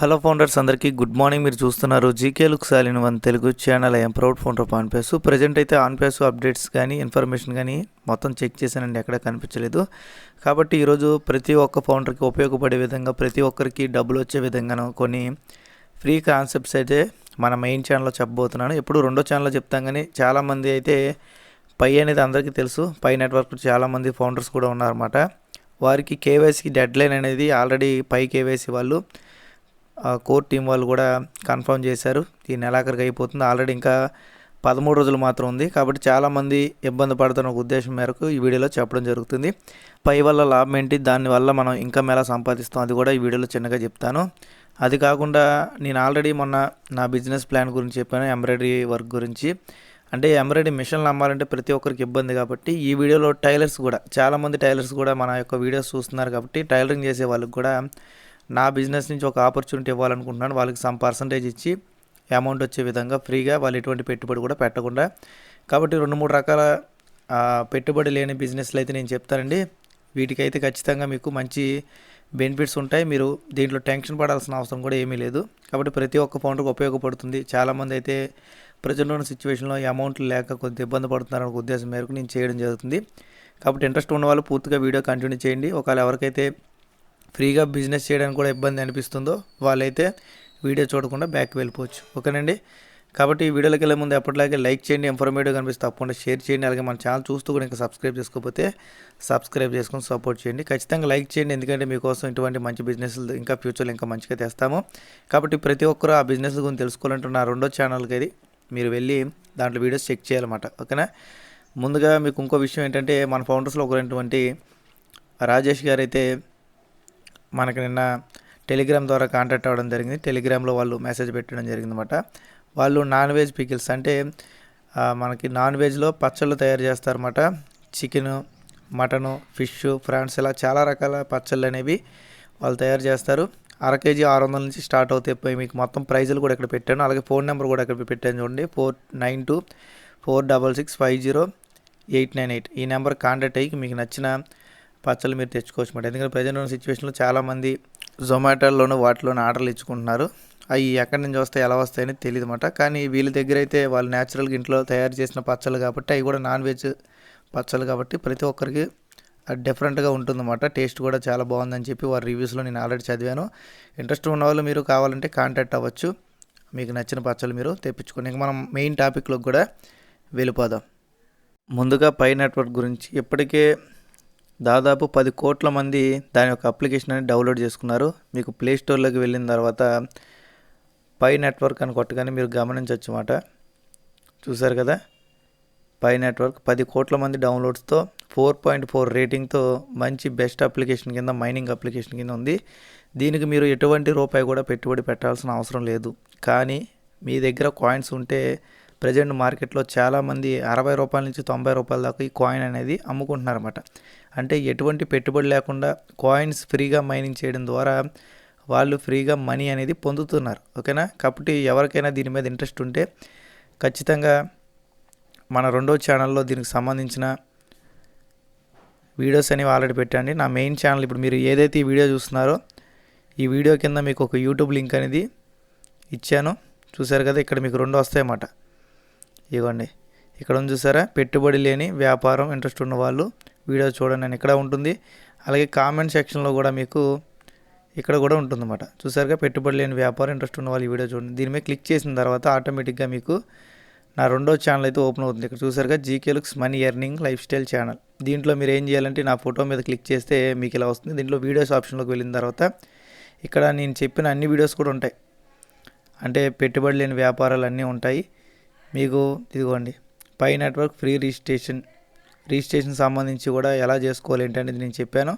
Hello founders అందరికీ good morning. మీరు చూస్తున్నారు GK look సాలిన్ one Telugu channel. I'm proud founder of ఆన్పేస్. Present అయితే ఆన్పేస్ అప్డేట్స్ కానీ ఇన్ఫర్మేషన్ కానీ మొత్తం చెక్ చేశానండి. ఎక్కడ కనిపించలేదు. కాబట్టి ఈరోజు ప్రతి ఒక్క ఫౌండర్కి ఉపయోగపడే విధంగా ప్రతి ఒక్కరికి డబ్బులు వచ్చే విధంగాను కొన్ని ఫ్రీ కాన్సెప్ట్స్ అయితే మన మెయిన్ ఛానల్లో చెప్పబోతున్నాను. ఎప్పుడు రెండో ఛానల్లో చెప్తాం కానీ చాలామంది అయితే పై అనేది అందరికీ తెలుసు. పై నెట్వర్క్ చాలామంది ఫౌండర్స్ కూడా ఉన్నారన్నమాట. వారికి కేవైసీ డెడ్ లైన్ అనేది ఆల్రెడీ పై కేవైసీ వాళ్ళు కోర్ టీం వాళ్ళు కూడా కన్ఫర్మ్ చేశారు. ఈ నెలాఖరికి అయిపోతుంది. ఆల్రెడీ ఇంకా పదమూడు రోజులు మాత్రం ఉంది. కాబట్టి చాలామంది ఇబ్బంది పడుతున్న ఒక ఉద్దేశం మేరకు ఈ వీడియోలో చెప్పడం జరుగుతుంది. పై వల్ల లాభం ఏంటి? దానివల్ల మనం ఇంకా ఎలా సంపాదిస్తాం? అది కూడా ఈ వీడియోలో చిన్నగా చెప్తాను. అది కాకుండా నేను ఆల్రెడీ మొన్న నా బిజినెస్ ప్లాన్ గురించి చెప్పాను ఎంబ్రాయిడరీ వర్క్ గురించి. అంటే ఎంబ్రాయిడరీ మిషన్లు అమ్మాలంటే ప్రతి ఒక్కరికి ఇబ్బంది కాబట్టి ఈ వీడియోలో టైలర్స్ కూడా చాలామంది టైలర్స్ కూడా మన యొక్క వీడియోస్ చూస్తున్నారు కాబట్టి టైలరింగ్ చేసే వాళ్ళకి కూడా నా బిజినెస్ నుంచి ఒక ఆపర్చునిటీ ఇవ్వాలనుకుంటున్నాను. వాళ్ళకి సమ్ పర్సంటేజ్ ఇచ్చి అమౌంట్ వచ్చే విధంగా ఫ్రీగా వాళ్ళు ఎటువంటి పెట్టుబడి కూడా పెట్టకుండా. కాబట్టి రెండు మూడు రకాల పెట్టుబడి లేని బిజినెస్లు అయితే నేను చెప్తానండి. వీటికైతే ఖచ్చితంగా మీకు మంచి బెనిఫిట్స్ ఉంటాయి. మీరు దీంట్లో టెన్షన్ పడాల్సిన అవసరం కూడా ఏమీ లేదు. కాబట్టి ప్రతి ఒక్క ఫౌండర్కి ఉపయోగపడుతుంది. చాలామంది అయితే ప్రజెంట్ ఉన్న సిచ్యువేషన్లో అమౌంట్లు లేక కొంత ఇబ్బంది పడుతున్నారనే ఉద్దేశం మేరకు నేను చేయడం జరుగుతుంది. కాబట్టి ఇంట్రెస్ట్ ఉన్న వాళ్ళు పూర్తిగా వీడియో కంటిన్యూ చేయండి. ఒకవేళ ఎవరికైతే ఫ్రీగా బిజినెస్ చేయడానికి కూడా ఇబ్బంది అనిపిస్తుందో వాళ్ళైతే వీడియో చూడకుండా బ్యాక్ వెళ్ళిపోవచ్చు. ఓకేనండి? కాబట్టి ఈ వీడియోలోకి వెళ్ళే ముందు ఎప్పటిలాగే లైక్ చేయండి ఇన్ఫర్మేటివ్ కనిపిస్తే తప్పకుండా షేర్ చేయండి అలాగే మన ఛానల్ చూస్తూ కూడా ఇంకా సబ్స్క్రైబ్ చేసుకోకపోతే సబ్స్క్రైబ్ చేసుకొని సపోర్ట్ చేయండి. ఖచ్చితంగా లైక్ చేయండి ఎందుకంటే మీకోసం ఇటువంటి మంచి బిజినెస్లు ఇంకా ఫ్యూచర్లో ఇంకా మంచిగా తెస్తాము. కాబట్టి ప్రతి ఒక్కరు ఆ బిజినెస్ గురించి తెలుసుకోవాలంటే నా రెండో ఛానల్కి అది మీరు వెళ్ళి దాంట్లో వీడియోస్ చెక్ చేయాలన్నమాట. ఓకేనా? ముందుగా మీకు ఇంకో విషయం ఏంటంటే మన ఫౌండర్స్లో ఒకరైనటువంటి రాజేష్ గారు అయితే మనకి నిన్న టెలిగ్రామ్ ద్వారా కాంటాక్ట్ అవ్వడం జరిగింది. టెలిగ్రామ్లో వాళ్ళు మెసేజ్ పెట్టడం జరిగింది అనమాట వాళ్ళు నాన్ వెజ్ పికిల్స్ అంటే మనకి నాన్ వెజ్లో పచ్చళ్ళు తయారు చేస్తారన్నమాట. చికెను మటను ఫిష్ ఫ్రాన్స్ ఇలా చాలా రకాల పచ్చళ్ళు అనేవి వాళ్ళు తయారు చేస్తారు. అర కేజీ ఆరు వందల నుంచి స్టార్ట్ అవుతాయి పోయి మీకు మొత్తం ప్రైజులు కూడా ఇక్కడ పెట్టాను. అలాగే ఫోన్ నెంబర్ కూడా ఇక్కడ పెట్టాను చూడండి. Four nine two four double six five zero eight nine eight. ఈ నెంబర్ కాంటాక్ట్ అయ్యి మీకు నచ్చిన పచ్చళ్ళు మీరు తెచ్చుకోవచ్చు అనమాట ఎందుకంటే ప్రజెంట్ ఉన్న సిచ్యువేషన్లో చాలామంది జొమాటోలోను వాటిలోనూ ఆర్డర్లు ఇచ్చుకుంటున్నారు. అవి ఎక్కడి నుంచి వస్తాయి ఎలా వస్తాయని తెలియదు అనమాట కానీ వీళ్ళ దగ్గర అయితే వాళ్ళు న్యాచురల్గా ఇంట్లో తయారు చేసిన పచ్చళ్ళు కాబట్టి అవి కూడా నాన్ వెజ్ పచ్చళ్ళు కాబట్టి ప్రతి ఒక్కరికి అది డిఫరెంట్గా ఉంటుందన్నమాట టేస్ట్ కూడా చాలా బాగుందని చెప్పి వారి రివ్యూస్లో నేను ఆల్రెడీ చదివాను. ఇంట్రెస్ట్ ఉన్న వాళ్ళు మీరు కావాలంటే కాంటాక్ట్ అవ్వచ్చు. మీకు నచ్చిన పచ్చళ్ళు మీరు తెప్పించుకోండి ఇంకా మనం మెయిన్ టాపిక్లోకి కూడా వెళ్ళిపోదాం. ముందుగా పై నెట్వర్క్ గురించి ఇప్పటికే దాదాపు పది కోట్ల మంది దాని యొక్క అప్లికేషన్ అని డౌన్లోడ్ చేసుకున్నారు. మీకు ప్లే స్టోర్లోకి వెళ్ళిన తర్వాత పై నెట్వర్క్ అని కొట్టగానే మీరు గమనించవచ్చు అన్నమాట చూసారు కదా? పై నెట్వర్క్ పది కోట్ల మంది డౌన్లోడ్స్తో ఫోర్ పాయింట్ ఫోర్ రేటింగ్తో మంచి బెస్ట్ అప్లికేషన్ కింద మైనింగ్ అప్లికేషన్ కింద ఉంది. దీనికి మీరు ఎటువంటి రూపాయి కూడా పెట్టుబడి పెట్టాల్సిన అవసరం లేదు. కానీ మీ దగ్గర కాయిన్స్ ఉంటే ప్రజెంట్ మార్కెట్లో చాలామంది అరవై రూపాయల నుంచి తొంభై రూపాయల దాకా ఈ కాయిన్ అనేది అమ్ముకుంటున్నారన్నమాట. అంటే ఎటువంటి పెట్టుబడి లేకుండా కాయిన్స్ ఫ్రీగా మైనింగ్ చేయడం ద్వారా వాళ్ళు ఫ్రీగా మనీ అనేది పొందుతున్నారు. ఓకేనా? కాబట్టి ఎవరికైనా దీని మీద ఇంట్రెస్ట్ ఉంటే ఖచ్చితంగా మన రెండో ఛానల్లో దీనికి సంబంధించిన వీడియోస్ అనేవి ఆల్రెడీ పెట్టండి. నా మెయిన్ ఛానల్ ఇప్పుడు మీరు ఏదైతే ఈ వీడియో చూస్తున్నారో ఈ వీడియో కింద మీకు ఒక యూట్యూబ్ లింక్ అనేది ఇచ్చాను. చూసారు కదా? ఇక్కడ మీకు రెండు వస్తాయన్నమాట. ఇవ్వండి ఇక్కడ ఉంది చూసారా? పెట్టుబడి లేని వ్యాపారం ఇంట్రెస్ట్ ఉన్న వాళ్ళు వీడియో చూడండి అని ఇక్కడ ఉంటుంది. అలాగే కామెంట్ సెక్షన్లో కూడా మీకు ఇక్కడ కూడా ఉంటుందన్నమాట. చూసారుగా పెట్టుబడి లేని వ్యాపారం ఇంట్రెస్ట్ ఉన్న వాళ్ళు ఈ వీడియో చూడండి. దీని మీద క్లిక్ చేసిన తర్వాత ఆటోమేటిక్గా మీకు నా రెండో ఛానల్ అయితే ఓపెన్ అవుతుంది. ఇక్కడ చూసారుగా GK looks money earning lifestyle channel దీంట్లో మీరు ఏం చేయాలంటే నా ఫోటో మీద క్లిక్ చేస్తే మీకు ఇలా వస్తుంది. దీంట్లో వీడియోస్ ఆప్షన్లోకి వెళ్ళిన తర్వాత ఇక్కడ నేను చెప్పిన అన్ని వీడియోస్ కూడా ఉంటాయి. అంటే పెట్టుబడి లేని వ్యాపారాలు అన్నీ ఉంటాయి. మీకు ఇదిగోండి Pi network free registration registration సంబంధించి కూడా ఎలా చేసుకోవాలి ఏంటనేది నేను చెప్పాను.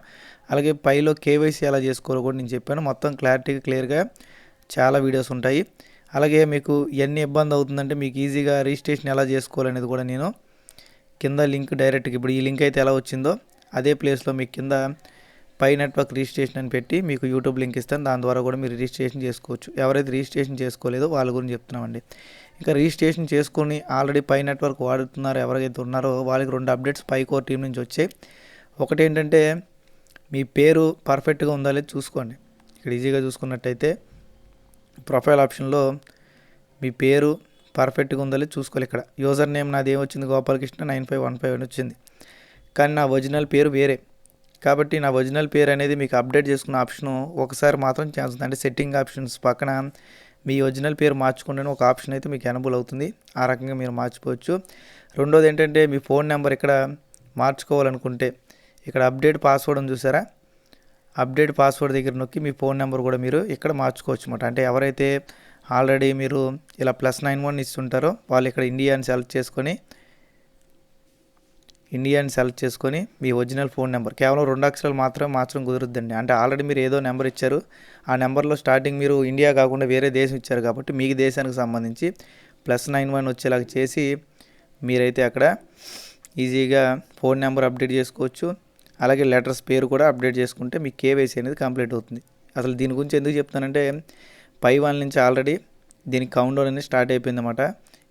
అలాగే పైలో కేవైసీ ఎలా చేసుకోవాలో కూడా నేను చెప్పాను. మొత్తం క్లారిటీగా క్లియర్గా చాలా వీడియోస్ ఉంటాయి. అలాగే మీకు ఎన్ని ఇబ్బంది అవుతుందంటే మీకు ఈజీగా రిజిస్ట్రేషన్ ఎలా చేసుకోవాలనేది కూడా నేను కింద లింక్ డైరెక్ట్గా ఇప్పుడు ఈ లింక్ అయితే ఎలా వచ్చిందో అదే ప్లేస్లో మీకు కింద పై నెట్వర్క్ రిజిస్ట్రేషన్ అని పెట్టి మీకు యూట్యూబ్ లింక్ ఇస్తాను. దాని ద్వారా కూడా మీరు రిజిస్ట్రేషన్ చేసుకోవచ్చు. ఎవరైతే రిజిస్ట్రేషన్ చేసుకోలేదో వాళ్ళ గురించి చెప్తున్నామండి. ఇంకా రిజిస్ట్రేషన్ చేసుకొని ఆల్రెడీ పై నెట్వర్క్ వాడుతున్నారో. ఎవరైతే ఉన్నారో వాళ్ళకి రెండు అప్డేట్స్ పై కోర్ టీం నుంచి వచ్చాయి. ఒకటి ఏంటంటే మీ పేరు పర్ఫెక్ట్గా ఉందా లేదు చూసుకోండి. ఇక్కడ ఈజీగా చూసుకున్నట్టయితే ప్రొఫైల్ ఆప్షన్లో మీ పేరు పర్ఫెక్ట్గా ఉందా లేదో చూసుకోవాలి. ఇక్కడ యూజర్ నేమ్ నాది ఏమొచ్చింది? Gopalakrishna nine five one five అని వచ్చింది. కానీ నా ఒరిజినల్ పేరు వేరే. కాబట్టి నా ఒరిజినల్ పేరు అనేది మీకు అప్డేట్ చేసుకున్న ఆప్షన్ ఒకసారి మాత్రం ఛాన్స్ ఉంది అంటే సెట్టింగ్ ఆప్షన్స్ పక్కన మీ ఒరిజినల్ పేరు మార్చుకుంటే ఒక ఆప్షన్ అయితే మీకు ఎనబుల్ అవుతుంది. ఆ రకంగా మీరు మార్చుకోవచ్చు. రెండోది ఏంటంటే మీ ఫోన్ నెంబర్ ఇక్కడ మార్చుకోవాలనుకుంటే ఇక్కడ అప్డేట్ పాస్వర్డ్ అని చూసారా? అప్డేట్ పాస్వర్డ్ దగ్గర నొక్కి మీ ఫోన్ నెంబర్ కూడా మీరు ఇక్కడ మార్చుకోవచ్చు అనమాట అంటే ఎవరైతే ఆల్రెడీ మీరు ఇలా ప్లస్ నైన్ వన్ ఇస్తుంటారో వాళ్ళు ఇక్కడ ఇండియా అని సెలెక్ట్ చేసుకొని ఇండియా అని సెలెక్ట్ చేసుకొని మీ ఒరిజినల్ ఫోన్ నెంబర్ కేవలం రెండు అక్షరాలు మాత్రమే మార్చడం కుదురుద్దండి. అంటే ఆల్రెడీ మీరు ఏదో నెంబర్ ఇచ్చారు. ఆ నెంబర్లో స్టార్టింగ్ మీరు ఇండియా కాకుండా వేరే దేశం ఇచ్చారు కాబట్టి మీకు దేశానికి సంబంధించి ప్లస్ నైన్ వన్ వచ్చేలాగా చేసి మీరైతే అక్కడ ఈజీగా ఫోన్ నెంబర్ అప్డేట్ చేసుకోవచ్చు. అలాగే లెటర్స్ పేరు కూడా అప్డేట్ చేసుకుంటే మీ కేవైసీ అనేది కంప్లీట్ అవుతుంది. అసలు దీని గురించి ఎందుకు చెప్తానంటే పై వాళ్ళ నుంచి ఆల్రెడీ దీనికి కౌంట్ డౌన్ అనేది స్టార్ట్ అయిపోయింది అనమాట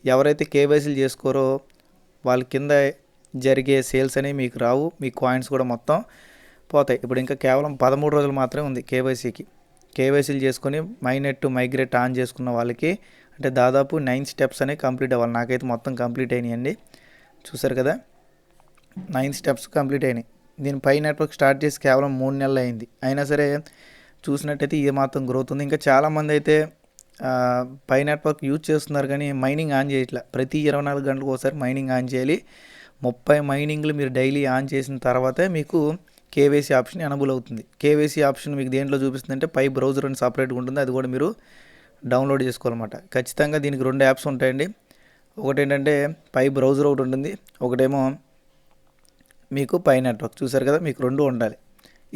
ఎవరైతే కేవైసీలు చేసుకోరో వాళ్ళ కింద జరిగే సేల్స్ అనేవి మీకు రావు మీ కాయిన్స్ కూడా మొత్తం పోతాయి. ఇప్పుడు ఇంకా కేవలం పదమూడు రోజులు మాత్రమే ఉంది కేవైసీకి. కేవైసీలు చేసుకొని మైనెట్ మైగ్రేట్ ఆన్ చేసుకున్న వాళ్ళకి అంటే దాదాపు నైన్ స్టెప్స్ అనేవి కంప్లీట్ అవ్వాలి. నాకైతే మొత్తం కంప్లీట్ అయినాయండి. చూసారు కదా? నైన్ స్టెప్స్ కంప్లీట్ అయినాయి. దీని పై నెట్వర్క్ స్టార్ట్ చేసి కేవలం మూడు నెలలు అయింది. అయినా సరే చూసినట్టయితే ఇది మాత్రం గ్రోత్ ఉంది. ఇంకా చాలామంది అయితే పై నెట్వర్క్ యూజ్ చేస్తున్నారు కానీ మైనింగ్ ఆన్ చేయట్లే. ప్రతి ఇరవై నాలుగు గంటలకు ఒకసారి మైనింగ్ ఆన్ చేయాలి. ముప్పై మైనింగ్లు మీరు డైలీ ఆన్ చేసిన తర్వాతే మీకు కేవైసీ ఆప్షన్ ఎనబుల్ అవుతుంది. కేవైసీ ఆప్షన్ మీకు దేంట్లో చూపిస్తుందంటే పై బ్రౌజర్ అని సపరేట్గా ఉంటుంది. అది కూడా మీరు డౌన్లోడ్ చేసుకోవాలన్నమాట. ఖచ్చితంగా దీనికి రెండు యాప్స్ ఉంటాయండి. ఒకటి ఏంటంటే పై బ్రౌజర్ ఒకటి ఉంటుంది. ఒకటేమో మీకు పై నెట్వర్క్. చూసారు కదా మీకు రెండు ఉండాలి.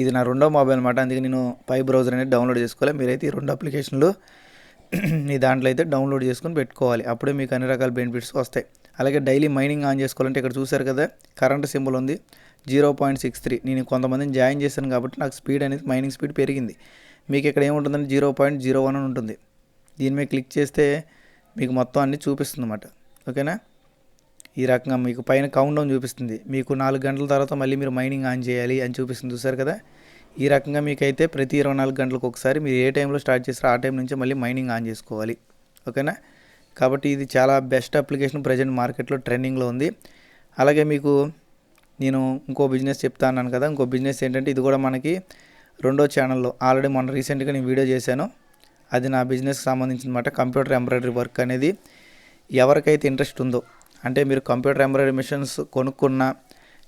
ఇది నా రెండో మొబైల్ అనమాట అందుకే నేను పై బ్రౌజర్ అనేది డౌన్లోడ్ చేసుకోవాలి. మీరైతే ఈ రెండు అప్లికేషన్లు మీ దాంట్లో అయితే డౌన్లోడ్ చేసుకొని పెట్టుకోవాలి. అప్పుడే మీకు అన్ని రకాల బెనిఫిట్స్ వస్తాయి. అలాగే డైలీ మైనింగ్ ఆన్ చేసుకోవాలంటే ఇక్కడ చూసారు కదా కరెంట్ సింబల్ ఉంది జీరో పాయింట్ సిక్స్ త్రీ. నేను కొంతమందిని జాయిన్ చేశాను కాబట్టి నాకు స్పీడ్ అనేది మైనింగ్ స్పీడ్ పెరిగింది. మీకు ఇక్కడ ఏముంటుందంటే జీరో పాయింట్ జీరో వన్ అని ఉంటుంది. దీని మీద క్లిక్ చేస్తే మీకు మొత్తం అన్ని చూపిస్తుంది అన్నమాట ఓకేనా? ఈ రకంగా మీకు పైన కౌంట్ డౌన్ చూపిస్తుంది. మీకు నాలుగు గంటల తర్వాత మళ్ళీ మీరు మైనింగ్ ఆన్ చేయాలి అని చూపిస్తుంది. చూసారు కదా? ఈ రకంగా మీకైతే ప్రతి ఇరవై నాలుగు గంటలకు ఒకసారి మీరు ఏ టైంలో స్టార్ట్ చేస్తారో ఆ టైం నుంచి మళ్ళీ మైనింగ్ ఆన్ చేసుకోవాలి. ఓకేనా? కాబట్టి ఇది చాలా బెస్ట్ అప్లికేషన్ ప్రజెంట్ మార్కెట్లో ట్రెండింగ్లో ఉంది. అలాగే మీకు నేను ఇంకో బిజినెస్ చెప్తా అన్నాను కదా ఇంకో బిజినెస్ ఏంటంటే ఇది కూడా మనకి రెండో ఛానల్లో ఆల్రెడీ మొన్న రీసెంట్గా నేను వీడియో చేశాను. అది నా బిజినెస్కి సంబంధించినమాట కంప్యూటర్ ఎంబ్రాయిడరీ వర్క్ అనేది ఎవరికైతే ఇంట్రెస్ట్ ఉందో అంటే మీరు కంప్యూటర్ ఎంబ్రాయిడరీ మిషన్స్ కొనుక్కున్నా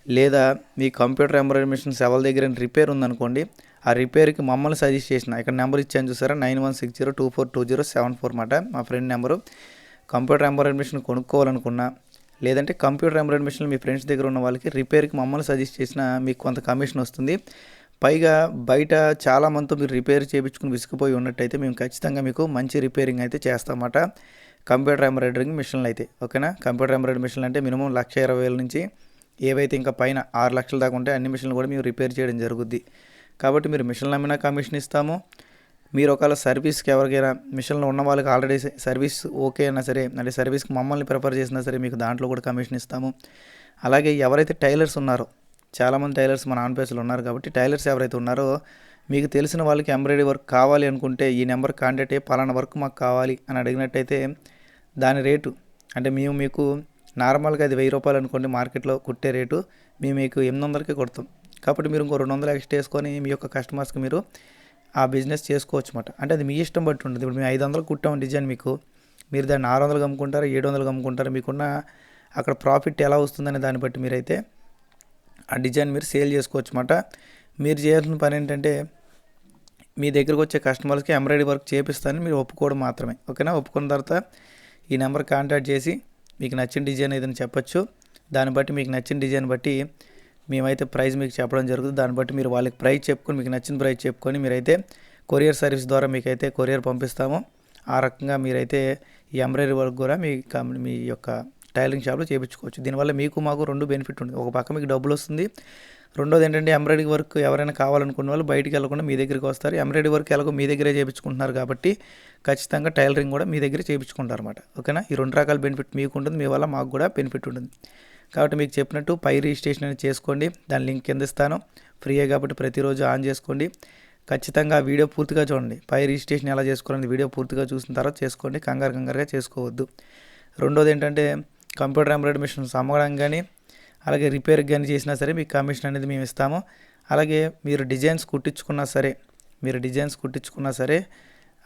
లేదా మీ కంప్యూటర్ ఎంబ్రాయిడరీ మిషన్స్ ఎవరి దగ్గర రిపేర్ ఉందనుకోండి ఆ రిపేర్కి మమ్మల్ని సజెస్ట్ చేసిన ఇక్కడ నెంబర్ ఇచ్చాను చూసారా nine one six zero two four two zero seven four మాట మా friend number computer embroidery machine కొనుక్కోవాలనుకున్నా లేదంటే కంప్యూటర్ ఎంబ్రాయిడరీ మిషన్ మీ ఫ్రెండ్స్ దగ్గర ఉన్న వాళ్ళకి రిపేర్కి మమ్మల్ని సజెస్ట్ చేసిన మీకు కొంత కమిషన్ వస్తుంది. పైగా బయట చాలా మందితో మీరు రిపేర్ చేయించుకుని విసిగిపోయి ఉన్నట్టయితే మేము ఖచ్చితంగా మీకు మంచి రిపేరింగ్ అయితే చేస్తామన్నమాట. కంప్యూటర్ ఎంబ్రాయిడరింగ్ మిషన్లు అయితే ఓకేనా? కంప్యూటర్ ఎంబ్రాయిడరీ మిషన్లు అంటే మినిమం లక్ష ఇరవై వేల నుంచి ఏవైతే ఇంకా పైన ఆరు లక్షల దాకా ఉంటే అన్ని మిషన్లు కూడా మేము రిపేర్ చేయడం జరుగుద్ది. కాబట్టి మీరు మిషన్లు అమ్మినా కమిషన్ ఇస్తాము. మీరు ఒకవేళ సర్వీస్కి ఎవరికైనా మిషన్లో ఉన్న వాళ్ళకి ఆల్రెడీ సర్వీస్ ఓకే అయినా సరే అంటే సర్వీస్కి మమ్మల్ని ప్రిఫర్ చేసినా సరే మీకు దాంట్లో కూడా కమిషన్ ఇస్తాము. అలాగే ఎవరైతే టైలర్స్ ఉన్నారో చాలామంది టైలర్స్ మన ఆన్పేస్లో ఉన్నారు కాబట్టి టైలర్స్ ఎవరైతే ఉన్నారో మీకు తెలిసిన వాళ్ళకి ఎంబ్రాయిడరీ వర్క్ కావాలి అనుకుంటే ఈ నెంబర్ కాంటాక్ట్ అయ్యి పలానా వర్క్ మాకు కావాలి అని అడిగినట్టయితే దాని రేటు అంటే మేము మీకు నార్మల్గా అది వెయ్యి రూపాయలు అనుకోండి మార్కెట్లో కుట్టే రేటు మేము మీకు ఎనిమిది వందలకే కొడతాం. కాబట్టి మీరు ఇంకో రెండు వందలు ఎక్స్ట్రా వేసుకొని మీ యొక్క కస్టమర్స్కి మీరు ఆ బిజినెస్ చేసుకోవచ్చు అనమాట అంటే అది మీ ఇష్టం బట్టి ఉంటుంది. ఇప్పుడు మేము ఐదు వందలు కుట్టాం డిజైన్ మీకు మీరు దాన్ని ఆరు వందలు అమ్ముకుంటారు ఏడు వందలు అమ్ముకుంటారు మీకున్న అక్కడ ప్రాఫిట్ ఎలా వస్తుందనే దాన్ని బట్టి మీరైతే ఆ డిజైన్ మీరు సేల్ చేసుకోవచ్చు అనమాట మీరు చేయాల్సిన పని ఏంటంటే మీ దగ్గరకు వచ్చే కస్టమర్స్కి ఎంబ్రాయిడరీ వర్క్ చేపిస్తానని మీరు ఒప్పుకోవడం మాత్రమే. ఓకేనా? ఒప్పుకున్న తర్వాత ఈ నెంబర్ కాంటాక్ట్ చేసి మీకు నచ్చిన డిజైన్ ఏదైనా చెప్పచ్చు. దాన్ని బట్టి మీకు నచ్చిన డిజైన్ బట్టి మేమైతే ప్రైస్ మీకు చెప్పడం జరుగుతుంది. దాన్ని బట్టి మీరు వాళ్ళకి ప్రైస్ చెప్పుకొని మీకు నచ్చిన ప్రైస్ చెప్పుకొని మీరైతే కొరియర్ సర్వీస్ ద్వారా మీకైతే కొరియర్ పంపిస్తాము. ఆ రకంగా మీరైతే ఈ ఎంబ్రాయిడరీ వర్క్ కూడా మీ కంపెనీ మీ యొక్క టైలరింగ్ షాప్లో చేయించుకోవచ్చు దీనివల్ల మీకు మాకు రెండు బెనిఫిట్ ఉంది ఒక పక్క మీకు డబ్బులు వస్తుంది. రెండోది ఏంటంటే ఎంబ్రాయిడరీ వర్క్ ఎవరైనా కావాలనుకున్న వాళ్ళు బయటికి వెళ్ళకుండా మీ దగ్గరికి వస్తారు. ఎంబ్రాయిడరీ వర్క్ ఎలాగో మీ దగ్గరే చేయించుకుంటున్నారు కాబట్టి ఖచ్చితంగా టైలరింగ్ కూడా మీ దగ్గరే చేయించుకుంటారు అనమాట ఓకేనా? ఈ రెండు రకాల బెనిఫిట్ మీకు ఉంటుంది. మీ వల్ల మాకు కూడా బెనిఫిట్ ఉంటుంది. కాబట్టి మీకు చెప్పినట్టు పై రిజిస్ట్రేషన్ అనేది చేసుకోండి. దాని లింక్ కింద ఇస్తాను. ఫ్రీయే కాబట్టి ప్రతిరోజు ఆన్ చేసుకోండి. ఖచ్చితంగా వీడియో పూర్తిగా చూడండి. పై రిజిస్ట్రేషన్ ఎలా చేసుకోవాలని వీడియో పూర్తిగా చూసిన తర్వాత చేసుకోండి. కంగారు కంగారుగా చేసుకోవద్దు. రెండోది ఏంటంటే కంప్యూటర్ ఎంబ్రాయిడరీ మిషన్స్ అమ్మడం కానీ అలాగే రిపేర్ కానీ చేసినా సరే మీకు కమిషన్ అనేది మేము ఇస్తాము. అలాగే మీరు డిజైన్స్ కుట్టించుకున్నా సరే మీరు డిజైన్స్ కుట్టించుకున్నా సరే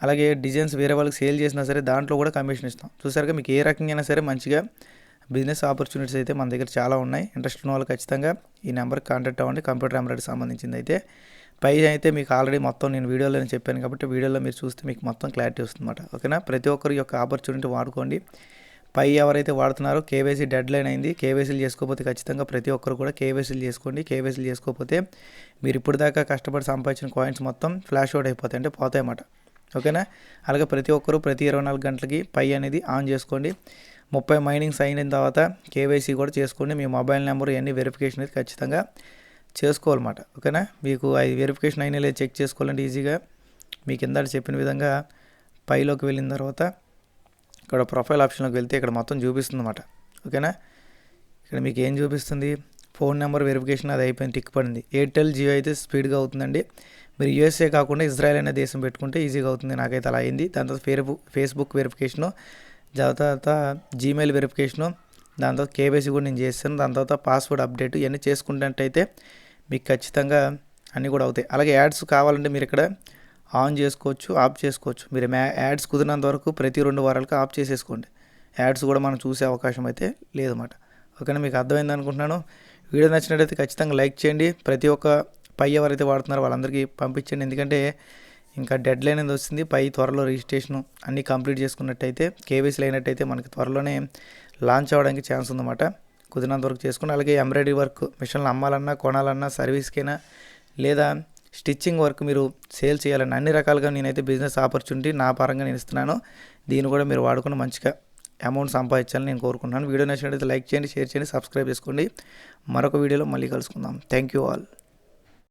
అలాగే డిజైన్స్ వేరే వాళ్ళకి సేల్ చేసినా సరే దాంట్లో కూడా కమిషన్ ఇస్తాం. చూసారుగా మీకు ఏ రకంగా సరే మంచిగా బిజినెస్ ఆపర్చునిటీస్ అయితే మన దగ్గర చాలా ఉన్నాయి. ఇంట్రెస్ట్ ఉన్న వాళ్ళు ఖచ్చితంగా ఈ నెంబర్కి కాంటాక్ట్ అవ్వండి. కంప్యూటర్ ఎంబ్రాయిడరీ సంబంధించింది అయితే పై అయితే మీకు ఆల్రెడీ మొత్తం నేను వీడియోలో చెప్పాను కాబట్టి వీడియోలో మీరు చూస్తే మీకు మొత్తం క్లారిటీ వస్తుందన్నమాట. ఓకేనా? ప్రతి ఒక్కరి యొక్క ఆపర్చునిటీ వాడుకోండి. పై ఎవరైతే వాడుతున్నారో కేవైసీ డెడ్ లైన్ అయింది. కేవైసీలు చేసుకోకపోతే ఖచ్చితంగా ప్రతి ఒక్కరు కూడా కేవైసీలు చేసుకోండి. కేవైసీలు చేసుకోకపోతే మీరు ఇప్పుడు దాకా కష్టపడి సంపాదించిన కాయిన్స్ మొత్తం ఫ్లాష్ అవుట్ అయిపోతాయి. అంటే పోతాయి అన్నమాట ఓకేనా? అలాగే ప్రతి ఒక్కరు ప్రతి ఇరవై నాలుగు గంటలకి పై అనేది ఆన్ చేసుకోండి. ముప్పై మైనింగ్స్ అయిన తర్వాత కేవైసీ కూడా చేసుకోండి మీ మొబైల్ నెంబర్ ఇవన్నీ వెరిఫికేషన్ అయితే ఖచ్చితంగా చేసుకోవాలన్నమాట. ఓకేనా? మీకు అది వెరిఫికేషన్ అయినా లేదు చెక్ చేసుకోవాలంటే ఈజీగా మీ కింద చెప్పిన విధంగా పైలోకి వెళ్ళిన తర్వాత ఇక్కడ ప్రొఫైల్ ఆప్షన్లోకి వెళ్తే ఇక్కడ మొత్తం చూపిస్తుంది అన్నమాట ఓకేనా? ఇక్కడ మీకు ఏం చూపిస్తుంది? ఫోన్ నెంబర్ వెరిఫికేషన్ అది అయిపోయింది టిక్ పడింది. ఎయిర్టెల్ జియో అయితే స్పీడ్గా అవుతుందండి. మీరు యూఎస్ఏ కాకుండా ఇజ్రాయెల్ అనే దేశం పెట్టుకుంటే ఈజీగా అవుతుంది. నాకైతే అలా అయింది. దాని తర్వాత ఫేస్బుక్ ఫేస్బుక్ వెరిఫికేషను తర్వాత జీమెయిల్ వెరిఫికేషను దాని తర్వాత కేవైసీ కూడా నేను చేస్తాను. దాని తర్వాత పాస్వర్డ్ అప్డేట్ ఇవన్నీ చేసుకున్నట్టయితే మీకు ఖచ్చితంగా అన్నీ కూడా అవుతాయి. అలాగే యాడ్స్ కావాలంటే మీరు ఇక్కడ ఆన్ చేసుకోవచ్చు ఆఫ్ చేసుకోవచ్చు. మీరు యాడ్స్ కుదిరినంత వరకు ప్రతి రెండు వారాలకు ఆఫ్ చేసేసుకోండి. యాడ్స్ కూడా మనం చూసే అవకాశం అయితే లేదన్నమాట. ఓకేనా? మీకు అర్థమైంది అనుకుంటున్నాను. వీడియో నచ్చినట్టయితే ఖచ్చితంగా లైక్ చేయండి. ప్రతి ఒక్క పై ఎవరైతే వాడుతున్నారో వాళ్ళందరికీ పంపించండి. ఎందుకంటే ఇంకా డెడ్ లైన్ అనేది వచ్చింది. పై త్వరలో రిజిస్ట్రేషన్ అన్నీ కంప్లీట్ చేసుకున్నట్టయితే కేవీసీలు అయినట్టయితే మనకి త్వరలోనే లాంచ్ అవ్వడానికి ఛాన్స్ ఉందన్నమాట. కుదిరినంత వరకు చేసుకుని అలాగే ఎంబ్రాయిడరీ వర్క్ మిషన్లు అమ్మాలన్నా కొనాలన్నా సర్వీస్కైనా లేదా స్టిచ్చింగ్ వర్క్ మీరు సేల్ చేయాలని అన్ని రకాలుగా నేనైతే బిజినెస్ ఆపర్చునిటీ నా పరంగా నేను ఇస్తున్నాను. దీన్ని కూడా మీరు వాడుకుని మంచిగా అమౌంట్ సంపాదించాలని నేను కోరుకుంటున్నాను. వీడియో నచ్చినట్లయితే లైక్ చేయండి షేర్ చేయండి సబ్స్క్రైబ్ చేసుకోండి. మరొక వీడియోలో మళ్ళీ కలుసుకుందాం. Thank you all.